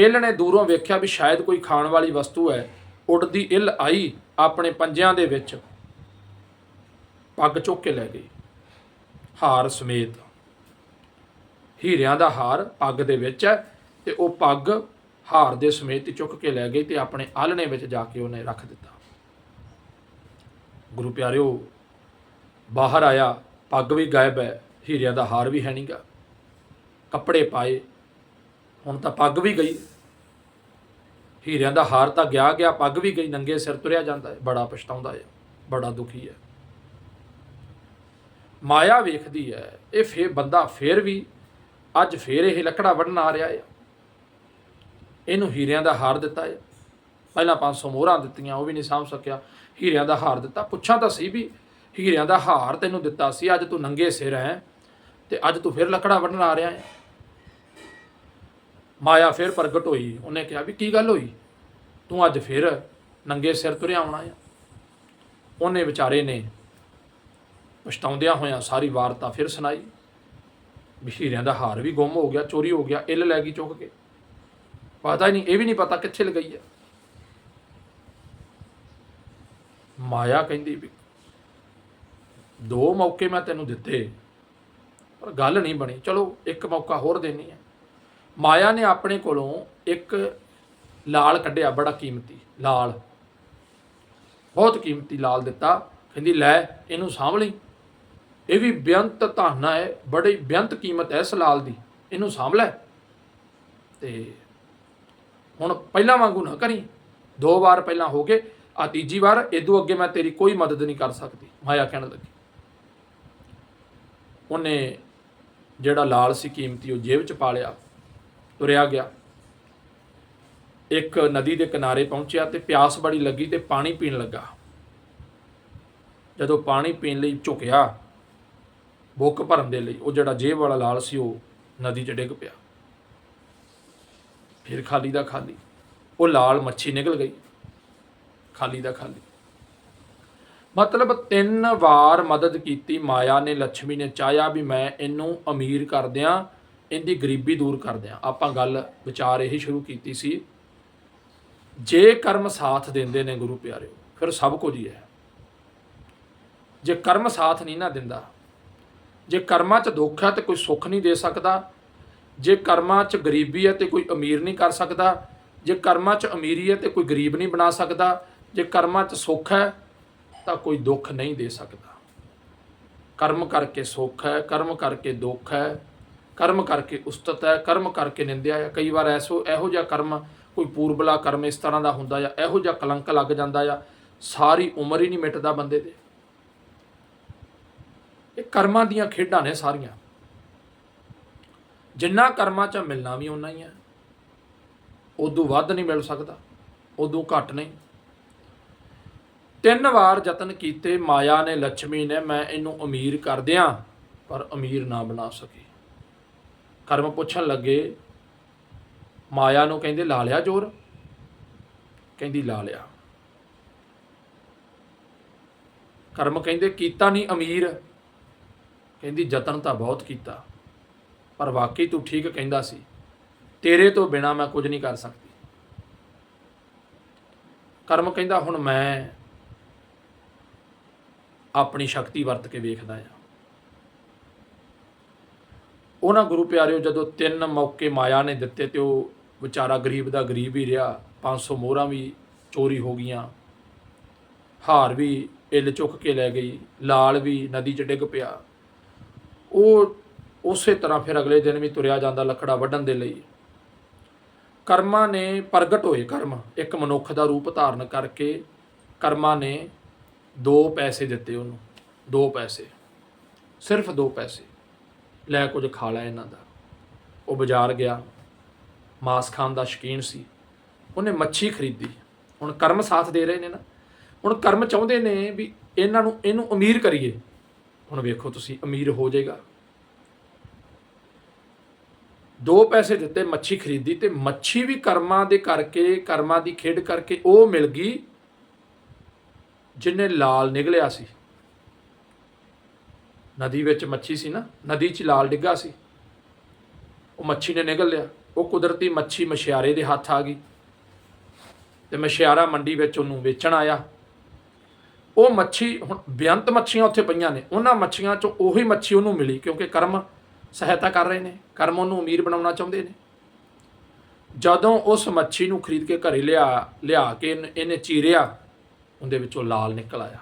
ਇੱਲ ਨੇ ਦੂਰੋਂ ਵੇਖਿਆ ਵੀ ਸ਼ਾਇਦ ਕੋਈ ਖਾਣ ਵਾਲੀ ਵਸਤੂ ਹੈ। ਉੱਡਦੀ ਇੱਲ ਆਈ ਆਪਣੇ ਪੰਜਿਆਂ ਦੇ ਵਿੱਚ ਪੱਗ ਚੁੱਕ ਕੇ ਲੈ ਗਈ। ਹਾਰ ਸਮੇਤ ਹੀਰਿਆਂ ਦਾ ਹਾਰ ਪੱਗ ਦੇ ਵਿੱਚ ਹੈ ਤੇ ਉਹ ਪੱਗ ਹਾਰ ਦੇ ਸਮੇਤ ਹੀ ਚੁੱਕ ਕੇ ਲੈ ਗਈ ਤੇ ਆਪਣੇ ਆਲਣੇ ਵਿੱਚ ਜਾ ਕੇ ਉਹਨੇ ਰੱਖ ਦਿੱਤਾ। ਗੁਰੂ ਪਿਆਰਿਓ, ਬਾਹਰ ਆਇਆ, ਪੱਗ ਵੀ ਗਾਇਬ ਹੈ, ਹੀਰਿਆਂ ਦਾ ਹਾਰ ਵੀ ਹੈ ਨਹੀਂਗਾ ਕੱਪੜੇ ਪਾਏ, ਹੁਣ ਤਾਂ ਪੱਗ ਵੀ ਗਈ। ਹੀਰਿਆਂ ਦਾ ਹਾਰ ਤਾਂ ਗਿਆ ਗਿਆ, ਪੱਗ ਵੀ ਗਈ ਨੰਗੇ ਸਿਰ ਤੁਰਿਆ ਜਾਂਦਾ ਹੈ। ਬੜਾ ਪਛਤਾਉਂਦਾ ਹੈ, ਬੜਾ ਦੁਖੀ ਹੈ। ਮਾਇਆ ਵੇਖਦੀ ਹੈ, ਇਹ ਫੇਰ ਬੰਦਾ ਫੇਰ ਵੀ ਅੱਜ ਫੇਰ ਇਹ ਲੱਕੜਾ ਵੱਢਣ ਆ ਰਿਹਾ ਹੈ। ਇਹਨੂੰ ਹੀਰਿਆਂ ਦਾ ਹਾਰ ਦਿੱਤਾ ਹੈ। ਪਹਿਲਾਂ 500 ਮੋਹਰਾਂ ਦਿੱਤੀਆਂ, ਉਹ ਵੀ ਨਹੀਂ ਸਾਂਭ ਸਕਿਆ। ਹੀਰਿਆਂ ਦਾ ਹਾਰ ਦਿੱਤਾ। ਪੁੱਛਾਂ ਤਾਂ ਸੀ ਵੀ ਹੀਰਿਆਂ ਦਾ ਹਾਰ ਤੈਨੂੰ ਦਿੱਤਾ ਸੀ, ਅੱਜ ਤੂੰ ਨੰਗੇ ਸਿਰ ਹੈ ਤੇ ਅੱਜ ਤੂੰ ਫਿਰ ਲੱਕੜਾ ਵੱਢਣ ਆ ਰਿਹਾ ਹੈ। ਮਾਇਆ ਫਿਰ ਪ੍ਰਗਟ ਹੋਈ। ਉਹਨੇ ਕਿਹਾ ਵੀ ਕੀ ਗੱਲ ਹੋਈ? ਤੂੰ ਅੱਜ ਫਿਰ ਨੰਗੇ ਸਿਰ ਤੁਰਿਆ ਆਉਣਾ ਆ। ਉਹਨੇ ਵਿਚਾਰੇ ਨੇ ਪਛਤਾਉਂਦਿਆਂ ਹੋਇਆਂ ਸਾਰੀ ਵਾਰਤਾ ਫਿਰ ਸੁਣਾਈ। ਵੀ ਦਾ ਹਾਰ ਵੀ ਗੁੰਮ ਹੋ ਗਿਆ, ਚੋਰੀ ਹੋ ਗਿਆ, ਇੱਲ ਲੈ ਗਈ ਚੁੱਕ ਕੇ। ਪਤਾ ਹੀ ਨਹੀਂ, ਇਹ ਵੀ ਨਹੀਂ ਪਤਾ ਕਿੱਥੇ ਲਗਾਈ ਹੈ ਮਾਇਆ ਕਹਿੰਦੀ ਵੀ ਦੋ ਮੌਕੇ ਮੈਂ ਤੈਨੂੰ ਦਿੱਤੇ, ਪਰ ਗੱਲ ਨਹੀਂ ਬਣੀ। ਚਲੋ, ਇੱਕ ਮੌਕਾ ਹੋਰ ਦੇਣੀ ਹੈ ਮਾਇਆ ਨੇ ਆਪਣੇ ਕੋਲੋਂ ਇੱਕ ਲਾਲ ਕੱਢਿਆ, ਬੜਾ ਕੀਮਤੀ, ਲਾਲ। ਬਹੁਤ ਕੀਮਤੀ ਲਾਲ ਦਿੱਤਾ। ਕਹਿੰਦੀ, ਲੈ, ਇਹਨੂੰ ਸਾਂਭ ਲਈ। ਇਹ ਵੀ ਬੇਅੰਤ ਧਾਨਾ ਹੈ, ਬੜੀ ਬੇਅੰਤ ਕੀਮਤ ਹੈ ਇਸ ਲਾਲ ਦੀ। ਇਹਨੂੰ ਸਾਂਭ ਲੈ। ਤੇ ਹੁਣ ਪਹਿਲਾਂ ਵਾਂਗੂ ਨਾ ਕਰੀ। ਦੋ ਵਾਰ ਪਹਿਲਾਂ ਹੋ ਗਏ ਆ ਤੀਜੀ ਵਾਰ ਇਦੋਂ ਅੱਗੇ ਮੈਂ ਤੇਰੀ ਕੋਈ ਮਦਦ ਨਹੀਂ ਕਰ ਸਕਦੀ, ਮਾਇਆ ਕਹਿਣ ਲੱਗੀ। ਉਹਨੇ ਜਿਹੜਾ ਲਾਲ ਸੀ ਕੀਮਤੀ, ਉਹ ਜੇਬ 'ਚ ਪਾ ਲਿਆ। ਤੁਰਿਆ ਗਿਆ। ਇੱਕ ਨਦੀ ਦੇ ਕਿਨਾਰੇ ਪਹੁੰਚਿਆ ਤੇ ਪਿਆਸ ਬੜੀ ਲੱਗੀ ਤੇ ਪਾਣੀ ਪੀਣ ਲੱਗਾ। ਜਦੋਂ ਪਾਣੀ ਪੀਣ ਲਈ ਝੁਕਿਆ ਬੁੱਕ ਭਰਨ ਦੇ ਲਈ, ਉਹ ਜਿਹੜਾ ਜੇਬ ਵਾਲਾ ਲਾਲ ਸੀ, ਉਹ ਨਦੀ 'ਚ ਡਿੱਗ ਪਿਆ। ਫਿਰ ਖਾਲੀ ਦਾ ਖਾਲੀ, ਉਹ ਲਾਲ ਮੱਛੀ ਨਿਕਲ ਗਈ। ਖਾਲੀ ਦਾ ਖਾਲੀ। ਮਤਲਬ ਤਿੰਨ ਵਾਰ ਮਦਦ ਕੀਤੀ, ਮਾਇਆ ਨੇ ਲక్ష్ਮੀ ਨੇ, ਚਾਹਿਆ ਵੀ ਮੈਂ ਇਹਨੂੰ ਅਮੀਰ ਕਰ ਦਿਆਂ। ਇਹਦੀ ਗਰੀਬੀ ਦੂਰ ਕਰਦੇ ਦਿਆਂ ਆਪਾਂ ਗੱਲ ਵਿਚਾਰ ਇਹੀ ਸ਼ੁਰੂ ਕੀਤੀ ਸੀ, ਜੇ ਕਰਮ ਸਾਥ ਦਿੰਦੇ ਨੇ ਗੁਰੂ ਪਿਆਰਿਓ, ਫਿਰ ਸਭ ਕੁਝ ਹੀ ਹੈ। ਜੇ ਕਰਮ ਸਾਥ ਨਹੀਂ ਨਾ ਦਿੰਦਾ, ਜੇ ਕਰਮਾਂ 'ਚ ਦੁੱਖ ਹੈ ਤੇ ਕੋਈ ਸੁੱਖ ਨਹੀਂ ਦੇ ਸਕਦਾ, ਜੇ ਕਰਮਾਂ 'ਚ ਗਰੀਬੀ ਹੈ ਤੇ ਕੋਈ ਅਮੀਰ ਨਹੀਂ ਕਰ ਸਕਦਾ, ਜੇ ਕਰਮਾਂ 'ਚ ਅਮੀਰੀ ਹੈ ਤੇ ਕੋਈ ਗਰੀਬ ਨਹੀਂ ਬਣਾ ਸਕਦਾ, ਜੇ ਕਰਮਾਂ 'ਚ ਸੁੱਖ ਹੈ ਤਾਂ ਕੋਈ ਦੁੱਖ ਨਹੀਂ ਦੇ ਸਕਦਾ। ਕਰਮ ਕਰਕੇ ਸੁੱਖ ਹੈ, ਕਰਮ ਕਰਕੇ ਦੁੱਖ ਹੈ ਕਰਮ ਕਰਕੇ ਉਸਤਤ ਹੈ, ਕਰਮ ਕਰਕੇ ਨਿੰਦਿਆ ਹੈ। ਕਈ ਵਾਰ ਐਸੋ, ਇਹੋ ਜਿਹਾ ਕਰਮ ਕੋਈ ਪੂਰਬਲਾ ਕਰਮ ਇਸ ਤਰ੍ਹਾਂ ਦਾ ਹੁੰਦਾ ਆ ਇਹੋ ਜਿਹਾ ਕਲੰਕ ਲੱਗ ਜਾਂਦਾ ਆ ਸਾਰੀ ਉਮਰ ਹੀ ਨਹੀਂ ਮਿਟਦਾ ਬੰਦੇ ਦੇ ਇਹ ਕਰਮਾਂ ਦੀਆਂ ਖੇਡਾਂ ਨੇ ਸਾਰੀਆਂ। ਜਿੰਨਾ ਕਰਮਾਂ 'ਚ ਮਿਲਣਾ ਵੀ ਉਨਾ ਹੀ ਹੈ। ਉਦੋਂ ਵੱਧ ਨਹੀਂ ਮਿਲ ਸਕਦਾ ਉਦੋਂ ਘੱਟ ਨਹੀਂ। ਤਿੰਨ ਵਾਰ ਯਤਨ ਕੀਤੇ, ਮਾਇਆ ਨੇ ਲక్ష్ਮੀ ਨੇ, ਮੈਂ ਇਹਨੂੰ ਅਮੀਰ ਕਰ ਦਿਆਂ, ਪਰ ਅਮੀਰ ਨਾ ਬਣਾ ਸਕੀ। ਕਰਮ ਪੁੱਛਣ ਲੱਗੇ, ਮਾਇਆ ਨੂੰ ਕਹਿੰਦੇ, ਲਾ ਲਿਆ ਜ਼ੋਰ। ਕਹਿੰਦੀ, ਲਾ ਲਿਆ। ਕਰਮ ਕਹਿੰਦੇ, ਕੀਤਾ ਨਹੀਂ ਅਮੀਰ। ਕਹਿੰਦੀ, ਯਤਨ ਤਾਂ ਬਹੁਤ ਕੀਤਾ, ਪਰ ਵਾਕਈ ਤੂੰ ਠੀਕ ਕਹਿੰਦਾ ਸੀ। ਤੇਰੇ ਤੋਂ ਬਿਨਾ ਮੈਂ ਕੁਝ ਨਹੀਂ ਕਰ ਸਕਦੀ। ਕਰਮ ਕਹਿੰਦਾ, ਹੁਣ ਮੈਂ ਆਪਣੀ ਸ਼ਕਤੀ ਵਰਤ ਕੇ ਵੇਖਦਾ ਆ ਉਹਨਾਂ ਗੁਰੂ ਪਿਆਰਿਓ, ਜਦੋਂ ਤਿੰਨ ਮੌਕੇ ਮਾਇਆ ਨੇ ਦਿੱਤੇ ਤੇ ਉਹ ਵਿਚਾਰਾ ਗਰੀਬ ਦਾ ਗਰੀਬ ਹੀ ਰਿਹਾ 500 ਮੋਹਰਾਂ ਵੀ ਚੋਰੀ ਹੋ ਗਈਆਂ, ਹਾਰ ਵੀ ਇੱਲ ਚੁੱਕ ਕੇ ਲੈ ਗਈ, ਲਾਲ ਵੀ ਨਦੀ 'ਚ ਡਿੱਗ ਪਿਆ। ਉਹ ਉਸੇ ਤਰ੍ਹਾਂ ਫਿਰ ਅਗਲੇ ਦਿਨ ਵੀ ਤੁਰਿਆ ਜਾਂਦਾ ਲੱਕੜਾ ਵੱਢਣ ਦੇ ਲਈ। ਕਰਮਾਂ ਨੇ ਪ੍ਰਗਟ ਹੋਏ ਕਰਮ, ਇੱਕ ਮਨੁੱਖ ਦਾ ਰੂਪ ਧਾਰਨ ਕਰਕੇ ਕਰਮਾਂ ਨੇ ਦੋ ਪੈਸੇ ਦਿੱਤੇ ਉਹਨੂੰ, ਦੋ ਪੈਸੇ, ਸਿਰਫ ਦੋ ਪੈਸੇ। ਲੈ ਕੁਝ ਖਾ ਲੈ ਇਹਨਾਂ ਦਾ। ਉਹ ਬਾਜ਼ਾਰ ਗਿਆ। ਮਾਸ ਖਾਣ ਦਾ ਸ਼ੌਕੀਨ ਸੀ। ਉਹਨੇ ਮੱਛੀ ਖਰੀਦੀ। ਹੁਣ ਕਰਮ ਸਾਥ ਦੇ ਰਹੇ ਨੇ ਨਾ। ਹੁਣ ਕਰਮ ਚਾਹੁੰਦੇ ਨੇ ਵੀ ਇਹਨਾਂ ਨੂੰ ਇਹਨੂੰ ਅਮੀਰ ਕਰੀਏ। ਹੁਣ ਵੇਖੋ ਤੁਸੀਂ, ਅਮੀਰ ਹੋ ਜਾਏਗਾ। ਦੋ ਪੈਸੇ ਦਿੱਤੇ, ਮੱਛੀ ਖਰੀਦੀ ਤੇ ਮੱਛੀ ਵੀ ਕਰਮਾਂ ਦੇ ਕਰਕੇ, ਕਰਮਾਂ ਦੀ ਖੇਡ ਕਰਕੇ ਉਹ ਮਿਲ ਗਈ ਜਿਹਨੇ ਲਾਲ ਨਿਕਲਿਆ ਸੀ। ਨਦੀ ਵਿੱਚ ਮੱਛੀ ਸੀ ਨਾ, ਨਦੀ 'ਚ ਲਾਲ ਡਿੱਗਾ ਸੀ। ਉਹ ਮੱਛੀ ਨੇ ਨਿਗਲ ਲਿਆ। ਉਹ ਕੁਦਰਤੀ ਮੱਛੀ ਮਛਿਆਰੇ ਦੇ ਹੱਥ ਆ ਗਈ ਤੇ ਮਛਿਆਰਾ ਮੰਡੀ ਵਿੱਚ ਉਹਨੂੰ ਵੇਚਣ ਆਇਆ। ਉਹ ਮੱਛੀ, ਹੁਣ ਬੇਅੰਤ ਮੱਛੀਆਂ ਉੱਥੇ ਪਈਆਂ ਨੇ। ਉਹਨਾਂ ਮੱਛੀਆਂ ਚੋਂ ਉਹੀ ਮੱਛੀ ਉਹਨੂੰ ਮਿਲੀ ਕਿਉਂਕਿ ਕਰਮ ਸਹਾਇਤਾ ਕਰ ਰਹੇ ਨੇ। ਕਰਮ ਉਹਨੂੰ ਅਮੀਰ ਬਣਾਉਣਾ ਚਾਹੁੰਦੇ ਨੇ। ਜਦੋਂ ਉਸ ਮੱਛੀ ਨੂੰ ਖਰੀਦ ਕੇ ਘਰੇ ਲਿਆ ਲਿਆ ਕੇ ਇਹਨੇ- ਇਹਨੇ ਚੀਰਿਆ, ਉਹਦੇ ਵਿੱਚੋਂ ਲਾਲ ਨਿਕਲ ਆਇਆ।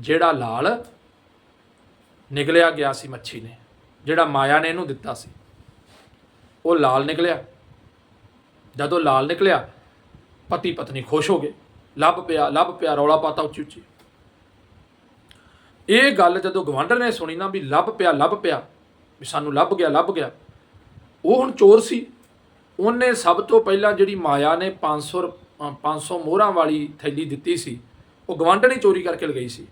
ਜਿਹੜਾ ਲਾਲ ਨਿਕਲਿਆ ਗਿਆ ਸੀ ਮੱਛੀ ਨੇ ਜਿਹੜਾ ਮਾਇਆ ਨੇ ਇਹਨੂੰ ਦਿੱਤਾ ਸੀ। ਉਹ ਲਾਲ ਨਿਕਲਿਆ। ਜਦੋਂ ਲਾਲ ਨਿਕਲਿਆ ਪਤੀ ਪਤਨੀ ਖੁਸ਼ ਹੋ ਗਏ। ਲੱਭ ਪਿਆ ਲੱਭ ਪਿਆ ਰੌਲਾ ਪਾਤਾ ਉੱਚੀ ਉੱਚੀ। ਇਹ ਗੱਲ ਜਦੋਂ ਗਵਾਂਢਰ ਨੇ ਸੁਣੀ ਨਾ ਵੀ ਲੱਭ ਪਿਆ ਲੱਭ ਪਿਆ ਵੀ ਸਾਨੂੰ ਲੱਭ ਗਿਆ ਲੱਭ ਗਿਆ ਉਹ ਹੁਣ ਚੋਰ ਸੀ। ਉਹਨੇ ਸਭ ਤੋਂ ਪਹਿਲਾਂ ਜਿਹੜੀ ਮਾਇਆ ਨੇ 500 ਰੁਪ- ਅ, 500 ਮੋਹਰਾਂ ਵਾਲੀ ਥੈਲੀ ਦਿੱਤੀ ਸੀ ਉਹ ਗਵਾਂਢਣੀ ਚੋਰੀ ਕਰਕੇ ਲਗਾਈ ਸੀ।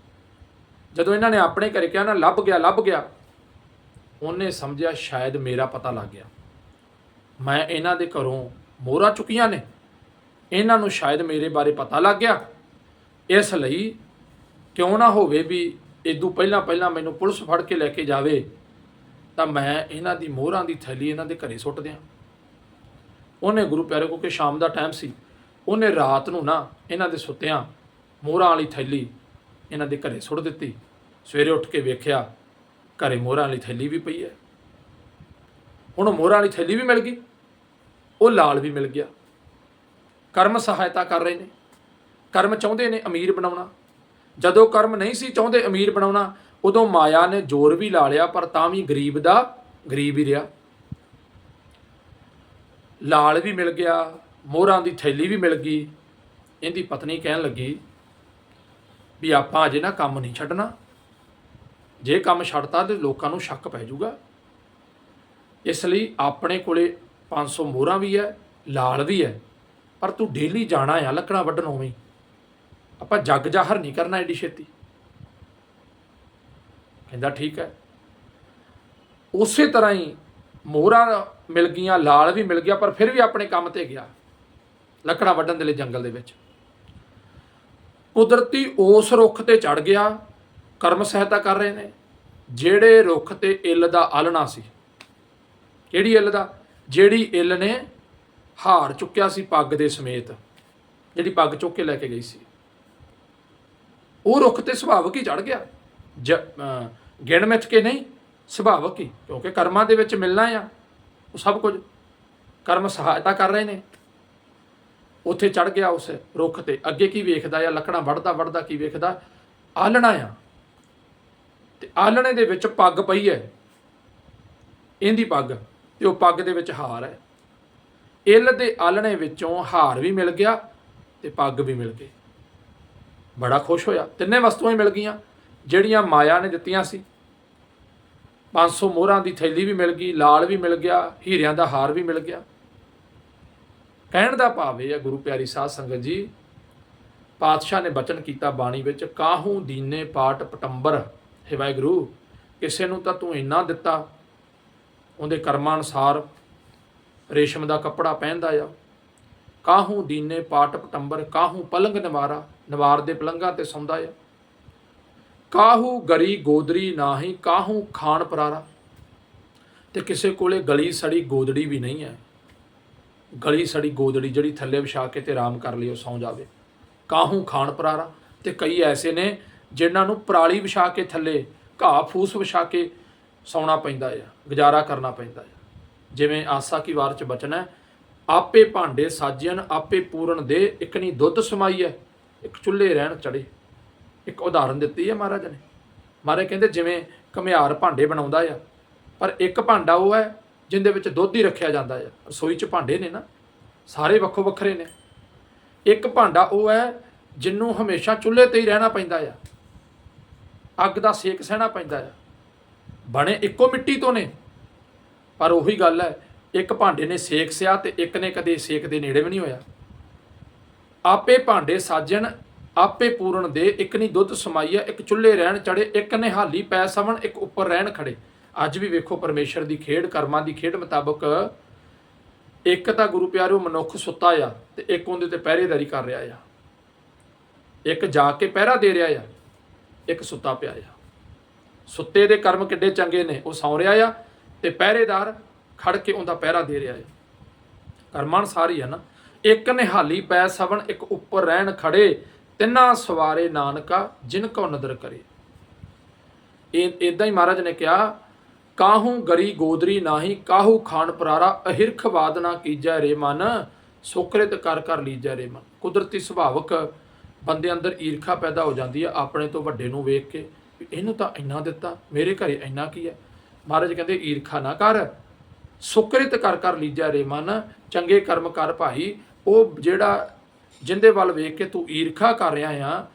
ਜਦੋਂ ਇਹਨਾਂ ਨੇ ਆਪਣੇ ਘਰੇ ਕਿਹਾ ਨਾ, ਲੱਭ ਗਿਆ ਲੱਭ ਗਿਆ, ਉਹਨੇ ਸਮਝਿਆ ਸ਼ਾਇਦ ਮੇਰਾ ਪਤਾ ਲੱਗ ਗਿਆ। ਮੈਂ ਇਹਨਾਂ ਦੇ ਘਰੋਂ ਮੋਹਰਾਂ ਚੁੱਕੀਆਂ ਨੇ। ਇਹਨਾਂ ਨੂੰ ਸ਼ਾਇਦ ਮੇਰੇ ਬਾਰੇ ਪਤਾ ਲੱਗ ਗਿਆ। ਇਸ ਲਈ ਕਿਉਂ ਨਾ ਹੋਵੇ ਵੀ ਇਦੋਂ ਪਹਿਲਾਂ ਪਹਿਲਾਂ ਮੈਨੂੰ ਪੁਲਿਸ ਫੜ ਕੇ ਲੈ ਕੇ ਜਾਵੇ, ਤਾਂ ਮੈਂ ਇਹਨਾਂ ਦੀ ਮੋਹਰਾਂ ਦੀ ਥੈਲੀ ਇਹਨਾਂ ਦੇ ਘਰੇ ਸੁੱਟ ਦਿਆਂ। ਉਹਨੇ ਗੁਰੂ ਪਿਆਰੇ ਕੋ ਕਿ ਸ਼ਾਮ ਦਾ ਟਾਈਮ ਸੀ, ਉਹਨੇ ਰਾਤ ਨੂੰ ਨਾ ਇਹਨਾਂ ਦੇ ਸੁੱਤਿਆਂ ਮੋਹਰਾਂ ਵਾਲੀ ਥੈਲੀ ਇਹਨਾਂ ਦੇ ਘਰੇ ਸੁੱਟ ਦਿੱਤੀ। ਸਵੇਰੇ ਉੱਠ ਕੇ ਵੇਖਿਆ ਘਰੇ ਮੋਹਰਾਂ ਵਾਲੀ ਥੈਲੀ ਵੀ ਪਈ ਹੈ। ਹੁਣ ਮੋਹਰਾਂ ਵਾਲੀ ਥੈਲੀ ਵੀ ਮਿਲ ਗਈ, ਉਹ ਲਾਲ ਵੀ ਮਿਲ ਗਿਆ। ਕਰਮ ਸਹਾਇਤਾ ਕਰ ਰਹੇ ਨੇ, ਕਰਮ ਚਾਹੁੰਦੇ ਨੇ ਅਮੀਰ ਬਣਾਉਣਾ। ਜਦੋਂ ਕਰਮ ਨਹੀਂ ਸੀ ਚਾਹੁੰਦੇ ਅਮੀਰ ਬਣਾਉਣਾ, ਉਦੋਂ ਮਾਇਆ ਨੇ ਜ਼ੋਰ ਵੀ ਲਾ ਲਿਆ, ਪਰ ਤਾਂ ਵੀ ਗਰੀਬ ਦਾ ਗਰੀਬ ਹੀ ਰਿਹਾ। ਲਾਲ ਵੀ ਮਿਲ ਗਿਆ, ਮੋਹਰਾਂ ਦੀ ਥੈਲੀ ਵੀ ਮਿਲ ਗਈ। ਇਹਦੀ ਪਤਨੀ ਕਹਿਣ ਲੱਗੀ ਵੀ ਆਪਾਂ ਅਜੇ ਨਾ ਕੰਮ ਨਹੀਂ ਛੱਡਣਾ। ਜੇ ਕੰਮ ਛੱਡਤਾ ਤੇ ਲੋਕਾਂ ਨੂੰ ਸ਼ੱਕ ਪੈ ਜਾਊਗਾ। ਇਸ ਲਈ ਆਪਣੇ ਕੋਲੇ 500 ਮੋਹਰਾਂ ਵੀ ਹੈ ਲਾਲ ਵੀ ਹੈ ਪਰ ਤੂੰ ਡੇਲੀ ਜਾਣਾ ਆ ਲੱਕੜਾਂ ਵੱਢਣ ਉਵੇਂ। ਹੀ। ਆਪਾਂ ਜੱਗ ਜਾਹਰ ਨਹੀਂ ਕਰਨਾ ਐਡੀ ਛੇਤੀ। ਕਹਿੰਦਾ ਠੀਕ ਹੈ ਉਸੇ ਤਰ੍ਹਾਂ ਹੀ ਮੋਹਰਾਂ ਮਿਲ ਗਈਆਂ, ਲਾਲ ਵੀ ਮਿਲ ਗਿਆ, ਪਰ ਫਿਰ ਵੀ ਆਪਣੇ ਕੰਮ ਤੇ ਗਿਆ, ਲੱਕੜਾਂ ਵੱਢਣ ਦੇ ਲਈ ਜੰਗਲ ਦੇ ਵਿੱਚ। ਕੁਦਰਤੀ ਉਸ ਰੁੱਖ ਤੇ ਚੜ ਗਿਆ ਕਰਮ ਸਹਾਇਤਾ ਕਰ ਰਹੇ ਨੇ। ਜਿਹੜੇ ਰੁੱਖ ਤੇ ਇੱਲ ਦਾ ਆਲਣਾ ਸੀ। ਕਿਹੜੀ ਇੱਲ ਦਾ? ਜਿਹੜੀ ਇੱਲ ਨੇ ਹਾਰ ਚੁੱਕਿਆ ਸੀ ਪੱਗ ਦੇ ਸਮੇਤ। ਜਿਹੜੀ ਪੱਗ ਚੁੱਕ ਕੇ ਲੈ ਕੇ ਗਈ ਸੀ। ਉਹ ਰੁੱਖ ਤੇ ਸੁਭਾਵਕ ਹੀ ਚੜ ਗਿਆ। ਜ ਗਿਣ ਮਿੱਥ ਕੇ ਨਹੀਂ, ਸੁਭਾਵਕ ਹੀ। ਕਿਉਂਕਿ ਕਰਮਾਂ ਦੇ ਵਿੱਚ ਮਿਲਣਾ ਆ। ਉਹ ਸਭ ਕੁਝ ਕਰਮ ਸਹਾਇਤਾ ਕਰ ਰਹੇ ਨੇ। ਉੱਥੇ ਚੜ ਗਿਆ ਉਸ ਰੁੱਖ ਤੇ। ਅੱਗੇ ਕੀ ਵੇਖਦਾ ਆ? ਲੱਕੜਾਂ ਵੜਦਾ ਵੜਦਾ ਕੀ ਵੇਖਦਾ? ਆਲਣਾ ਆ। ਤੇ ਆਲਣੇ ਦੇ ਵਿੱਚ ਪੱਗ ਪਈ ਹੈ। ਇਹਦੀ ਪੱਗ ਤੇ ਉਹ ਪੱਗ ਦੇ ਵਿੱਚ ਹਾਰ ਹੈ। ਇੱਲ ਦੇ ਆਲਣੇ ਵਿੱਚੋਂ ਹਾਰ ਵੀ ਮਿਲ ਗਿਆ ਤੇ ਪੱਗ ਵੀ ਮਿਲ ਗਈ। ਬੜਾ ਖੁਸ਼ ਹੋਇਆ। ਤਿੰਨੇ ਵਸਤੂਆਂ ਹੀ ਮਿਲ ਗਈਆਂ। ਜਿਹੜੀਆਂ ਮਾਇਆ ਨੇ ਦਿੱਤੀਆਂ ਸੀ। 500 ਮੋਹਰਾਂ ਦੀ ਥੈਲੀ ਵੀ ਮਿਲ ਗਈ, ਲਾਲ ਵੀ ਮਿਲ ਗਿਆ, ਹੀਰਿਆਂ ਦਾ ਹਾਰ ਵੀ ਮਿਲ ਗਿਆ। ਕਹਿਣ ਦਾ ਭਾਵ ਇਹ ਹੈ, ਗੁਰੂ ਪਿਆਰੀ ਸਾਧ ਸੰਗਤ ਜੀ, ਪਾਤਸ਼ਾਹ ਨੇ ਬਚਨ ਕੀਤਾ ਬਾਣੀ ਵਿੱਚ, ਕਾਹੂ ਦੀਨੇ ਪਾਟ ਪਟੰਬਰ। ਹੈ ਵਾਹਿਗੁਰੂ, ਕਿਸੇ ਨੂੰ ਤਾਂ ਤੂੰ ਇੰਨਾ ਦਿੱਤਾ, ਉਹਦੇ ਕਰਮਾਂ ਅਨੁਸਾਰ ਰੇਸ਼ਮ ਦਾ ਕੱਪੜਾ ਪਹਿਨਦਾ ਆ। ਕਾਹੂ ਦੀਨੇ ਪਾਟ ਪਟੰਬਰ, ਕਾਹੂ ਪਲੰਗ ਨਿਵਾਰਾ, ਨਿਵਾਰ ਦੇ ਪਲੰਘਾਂ ਤੇ ਸੌਂਦਾ ਆ। ਕਾਹੂ ਗਰੀ ਗੋਦਰੀ ਨਾਹੀ, ਕਾਹੂ ਖਾਣ ਪਰਾਰਾ। ਤੇ ਕਿਸੇ ਕੋਲੇ ਗਲੀ ਸੜੀ ਗੋਦੜੀ ਵੀ ਨਹੀਂ ਹੈ ਗਲੀ ਸੜੀ ਗੋਦੜੀ ਜਿਹੜੀ ਥੱਲੇ ਵਿਛਾ ਕੇ ਤੇ ਆਰਾਮ ਕਰ ਲਿਓ ਸੌਂ ਜਾਵੇ। ਕਾਹੂ ਖਾਣ ਪਰਾਰਾ। ਤੇ ਕਈ ਐਸੇ ਨੇ ਜਿਨ੍ਹਾਂ ਨੂੰ ਪਰਾਲੀ ਵਿਛਾ ਕੇ ਥੱਲੇ, ਘਾਹ ਫੂਸ ਵਿਛਾ ਕੇ ਸੌਣਾ ਪੈਂਦਾ ਆ, ਗੁਜ਼ਾਰਾ ਕਰਨਾ ਪੈਂਦਾ ਆ। ਜਿਵੇਂ ਆਸਾ ਕੀ ਵਾਰ ਚ ਬਚਨ ਹੈ, ਆਪੇ ਭਾਂਡੇ ਸਾਜਿਆਨ ਆਪੇ ਪੂਰਨ ਦੇ, ਇੱਕ ਨਹੀਂ ਦੁੱਧ ਸਮਾਈ ਹੈ, ਇੱਕ ਚੁੱਲ੍ਹੇ ਰਹਿਣ ਚੜੇ ਇੱਕ ਉਦਾਹਰਨ ਦਿੱਤੀ ਹੈ ਮਹਾਰਾਜ ਨੇ। ਮਹਾਰਾਜ ਕਹਿੰਦੇ ਜਿਵੇਂ ਘਮਿਆਰ ਭਾਂਡੇ ਬਣਾਉਂਦਾ ਆ, ਪਰ ਇੱਕ ਭਾਂਡਾ ਉਹ ਹੈ ਜਿੰਦੇ ਵਿੱਚ ਦੁੱਧ ਹੀ ਰੱਖਿਆ ਜਾਂਦਾ ਆ। ਰਸੋਈ 'ਚ ਭਾਂਡੇ ਨੇ ਨਾ, ਸਾਰੇ ਵੱਖੋ ਵੱਖਰੇ ਨੇ। ਇੱਕ ਭਾਂਡਾ ਉਹ ਹੈ ਜਿਹਨੂੰ ਹਮੇਸ਼ਾ ਚੁੱਲ੍ਹੇ ਤੇ ਹੀ ਰਹਿਣਾ ਪੈਂਦਾ ਆ। ਅੱਗ ਦਾ ਸੇਕ ਸਹਿਣਾ ਪੈਂਦਾ ਆ ਬਣੇ ਇੱਕੋ ਮਿੱਟੀ ਤੋਂ ਨੇ। ਪਰ ਉਹੀ ਗੱਲ ਹੈ, ਇੱਕ ਭਾਂਡੇ ਨੇ ਸੇਕ ਸਿਆ ਤੇ ਇੱਕ ਨੇ ਕਦੇ ਸੇਕ ਦੇ ਨੇੜੇ ਵੀ ਨਹੀਂ ਹੋਇਆ। ਆਪੇ ਭਾਂਡੇ ਸਾਜਣ, ਆਪੇ ਪੂਰਨ ਦੇ, ਇੱਕ ਨਹੀਂ ਦੁੱਧ ਸਮਾਈਆ, ਇੱਕ ਚੁੱਲ੍ਹੇ ਰਹਿਣ ਚੜੇ ਇੱਕ ਨੇ ਹਾਲੀ ਪੈ ਸਵਣ, ਇੱਕ ਉੱਪਰ ਰਹਿਣ ਖੜੇ ਅੱਜ ਵੀ ਵੇਖੋ ਪਰਮੇਸ਼ਰ ਦੀ ਖੇਡ, ਕਰਮਾਂ ਦੀ ਖੇਡ ਮੁਤਾਬਕ ਇੱਕ ਤਾਂ ਗੁਰੂ ਪਿਆਰਿਓ ਮਨੁੱਖ ਸੁੱਤਾ ਆ ਤੇ ਇੱਕ ਉਹਦੇ ਤੇ ਪਹਿਰੇਦਾਰੀ ਕਰ ਰਿਹਾ ਆ। ਇੱਕ ਜਾ ਕੇ ਪਹਿਰਾ ਦੇ ਰਿਹਾ ਆ। ਇੱਕ ਸੁੱਤਾ ਪਿਆ ਆ। ਸੁੱਤੇ ਦੇ ਕਰਮ ਕਿੱਡੇ ਚੰਗੇ ਨੇ, ਉਹ ਸੌਂ ਰਿਹਾ ਆ ਤੇ ਪਹਿਰੇਦਾਰ ਖੜ ਕੇ ਉਹਦਾ ਪਹਿਰਾ ਦੇ ਰਿਹਾ ਆ। ਕਰਮਾਂ ਸਾਰੀ ਆ ਨਾ। ਇੱਕ ਨਿਹਾਲੀ ਪੈ ਸਵਣ, ਇੱਕ ਉੱਪਰ ਰਹਿਣ ਖੜੇ, ਤਿੰਨਾਂ ਸਵਾਰੇ ਨਾਨਕਾ, ਜਿਨ ਕੋ ਨਦਰ ਕਰੇ। ਇਹ ਇਦਾਂ ਹੀ ਮਹਾਰਾਜ ਨੇ ਕਿਹਾ, ਕਾਹੂ ਗਰੀ ਗੋਦਰੀ ਨਾਹੀ, ਕਾਹੂ ਖਾਨ ਪਰਾਰਾ, ਅਹਿਰਖ ਬਾਦ ਨਾ ਕੀਜੈ ਰੇ ਮਨ, ਸੁਕ੍ਰਿਤ ਕਰ ਕਰ ਲੀਜੈ ਰੇ ਮਨ। ਕੁਦਰਤੀ ਸੁਭਾਵਕ ਬੰਦੇ ਅੰਦਰ ਈਰਖਾ ਪੈਦਾ ਹੋ ਜਾਂਦੀ ਹੈ ਆਪਣੇ ਤੋਂ ਵੱਡੇ ਨੂੰ ਵੇਖ ਕੇ, ਵੀ ਇਹਨੂੰ ਤਾਂ ਇੰਨਾ ਦਿੱਤਾ, ਮੇਰੇ ਘਰੇ ਇੰਨਾ ਕੀ ਹੈ? ਮਹਾਰਾਜ ਕਹਿੰਦੇ, ਈਰਖਾ ਨਾ ਕਰ, ਸੁਕ੍ਰਿਤ ਕਰ ਕਰ ਲੀਜਾ ਰੇ ਮਨ, ਚੰਗੇ ਕਰਮ ਕਰ ਭਾਈ, ਉਹ ਜਿਹੜਾ ਜਿੰਦੇ ਵੱਲ ਵੇਖ ਕੇ ਤੂੰ ਈਰਖਾ ਕਰ ਰਿਹਾ ਆ,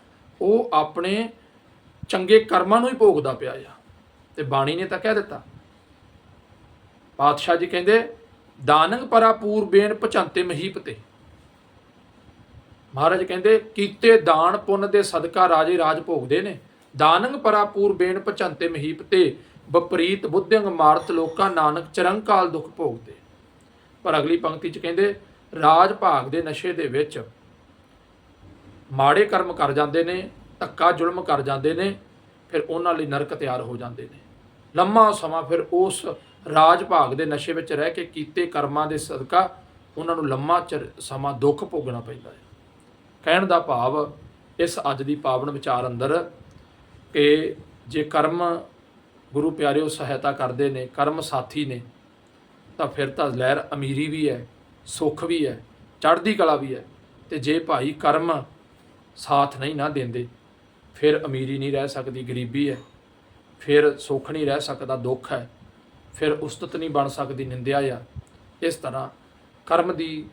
ਉਹ ਆਪਣੇ ਚੰਗੇ ਕਰਮਾਂ ਨੂੰ ਹੀ ਭੋਗਦਾ ਪਿਆ ਆ। ਤੇ ਬਾਣੀ ਨੇ ਤਾਂ ਕਹਿ ਦਿੱਤਾ। ਪਾਤਸ਼ਾਹ ਜੀ ਕਹਿੰਦੇ, ਦਾਨੰਗ ਪਰਾ ਪੂਰਬੇਨ ਭਚੰਤੇ ਮਹੀਪ ਤੇ। ਮਹਾਰਾਜ ਕਹਿੰਦੇ, ਕੀਤੇ ਦਾਨ ਪੁੰਨ ਦੇ ਸਦਕਾ ਰਾਜੇ ਰਾਜ ਭੋਗਦੇ ਨੇ। ਦਾਨੰਗ ਪਰਾ ਪੂਰਬੇਨ ਭਚੰਤੇ ਮਹੀਪ ਤੇ ਬਪਰੀਤ ਬੁੱਧਿੰਗ ਮਾਰਤ ਲੋਕਾਂ ਨਾਨਕ ਚਰੰਕਾਲ ਦੁੱਖ ਭੋਗਦੇ। ਪਰ ਅਗਲੀ ਪੰਕਤੀ ਚ ਕਹਿੰਦੇ, ਰਾਜ ਭਾਗ ਦੇ ਨਸ਼ੇ ਦੇ ਵਿੱਚ ਮਾੜੇ ਕਰਮ ਕਰ ਜਾਂਦੇ ਨੇ, ਧੱਕਾ ਜ਼ੁਲਮ ਕਰ ਜਾਂਦੇ ਨੇ, ਫਿਰ ਉਹਨਾਂ ਲਈ ਨਰਕ ਤਿਆਰ ਹੋ ਜਾਂਦੇ ਨੇ। ਲੰਮਾ ਸਮਾਂ ਫਿਰ ਉਸ ਰਾਜ ਭਾਗ ਦੇ ਨਸ਼ੇ ਵਿੱਚ ਰਹਿ ਕੇ ਕੀਤੇ ਕਰਮਾਂ ਦੇ ਸਦਕਾ ਉਹਨਾਂ ਨੂੰ ਲੰਮਾ ਚਿਰ ਸਮਾਂ ਦੁੱਖ ਭੋਗਣਾ ਪੈਂਦਾ ਹੈ। ਕਹਿਣ ਦਾ ਭਾਵ ਇਸ ਅੱਜ ਦੀ ਪਾਵਨ ਵਿਚਾਰ ਅੰਦਰ ਕਿ ਜੇ ਕਰਮ ਗੁਰੂ ਪਿਆਰਿਓ ਸਹਾਇਤਾ ਕਰਦੇ ਨੇ, ਕਰਮ ਸਾਥੀ ਨੇ, ਤਾਂ ਫਿਰ ਤਾਂ ਲਹਿਰ ਅਮੀਰੀ ਵੀ ਹੈ, ਸੁੱਖ ਵੀ ਹੈ, ਚੜ੍ਹਦੀ ਕਲਾ ਵੀ ਹੈ ਤੇ ਜੇ ਭਾਈ ਕਰਮ ਸਾਥ ਨਹੀਂ ਨਾ ਦਿੰਦੇ, ਫਿਰ ਅਮੀਰੀ ਨਹੀਂ ਰਹਿ ਸਕਦੀ, ਗਰੀਬੀ ਹੈ, ਫਿਰ ਸੁੱਖ ਨਹੀਂ ਰਹਿ ਸਕਦਾ, ਦੁੱਖ ਹੈ, ਫਿਰ ਉਸਤਤ ਨਹੀਂ ਬਣ ਸਕਦੀ, ਨਿੰਦਿਆ ਆ। ਇਸ ਤਰ੍ਹਾਂ ਕਰਮ ਦੀ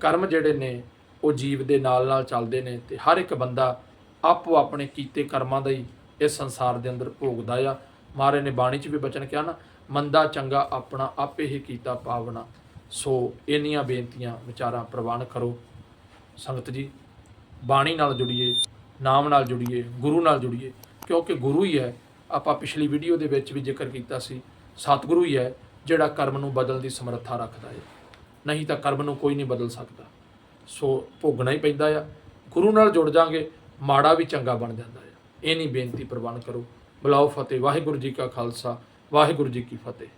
ਕਰਮ ਜਿਹੜੇ ਨੇ ਉਹ ਜੀਵ ਦੇ ਨਾਲ ਨਾਲ ਚੱਲਦੇ ਨੇ ਤੇ ਹਰ ਇੱਕ ਬੰਦਾ ਆਪੋ ਆਪਣੇ ਕੀਤੇ ਕਰਮਾਂ ਦਾ ਹੀ ਇਸ ਸੰਸਾਰ ਦੇ ਅੰਦਰ ਭੋਗਦਾ ਆ। ਮਹਾਰਾਜ ਨੇ ਬਾਣੀ 'ਚ ਵੀ ਬਚਨ ਕਿਹਾ ਨਾ, ਮੰਦਾ ਚੰਗਾ ਆਪਣਾ ਆਪੇ ਹੀ ਕੀਤਾ ਪਾਵਨਾ ਸੋ ਇੰਨੀਆਂ ਬੇਨਤੀਆਂ ਵਿਚਾਰਾਂ ਪ੍ਰਵਾਨ ਕਰੋ। ਸੰਗਤ ਜੀ, ਬਾਣੀ ਨਾਲ ਜੁੜੀਏ, ਨਾਮ ਨਾਲ ਜੁੜੀਏ, ਗੁਰੂ ਨਾਲ ਜੁੜੀਏ, ਕਿਉਂਕਿ ਗੁਰੂ ਹੀ ਹੈ। ਆਪਾਂ ਪਿਛਲੀ ਵੀਡੀਓ ਦੇ ਵਿੱਚ ਵੀ ਜ਼ਿਕਰ ਕੀਤਾ ਸੀ, ਸਤਿਗੁਰੂ ਹੀ ਹੈ ਜਿਹੜਾ ਕਰਮ ਨੂੰ ਬਦਲਣ ਦੀ ਸਮਰੱਥਾ ਰੱਖਦਾ ਹੈ। ਨਹੀਂ ਤਾਂ ਕਰਮ ਨੂੰ ਕੋਈ ਨਹੀਂ ਬਦਲ ਸਕਦਾ। ਸੋ ਭੋਗਣਾ ਹੀ ਪੈਂਦਾ ਆ। ਗੁਰੂ ਨਾਲ ਜੁੜ ਜਾਾਂਗੇ, ਮਾੜਾ ਵੀ ਚੰਗਾ ਬਣ ਜਾਂਦਾ ਆ। ਇਹ ਨਹੀਂ ਬੇਨਤੀ ਪ੍ਰਵਾਨ ਕਰੋ। ਬੁਲਾਓ ਫਤਿਹ। ਵਾਹਿਗੁਰੂ ਜੀ ਕਾ ਖਾਲਸਾ, ਵਾਹਿਗੁਰੂ ਜੀ ਕੀ ਫਤਿਹ।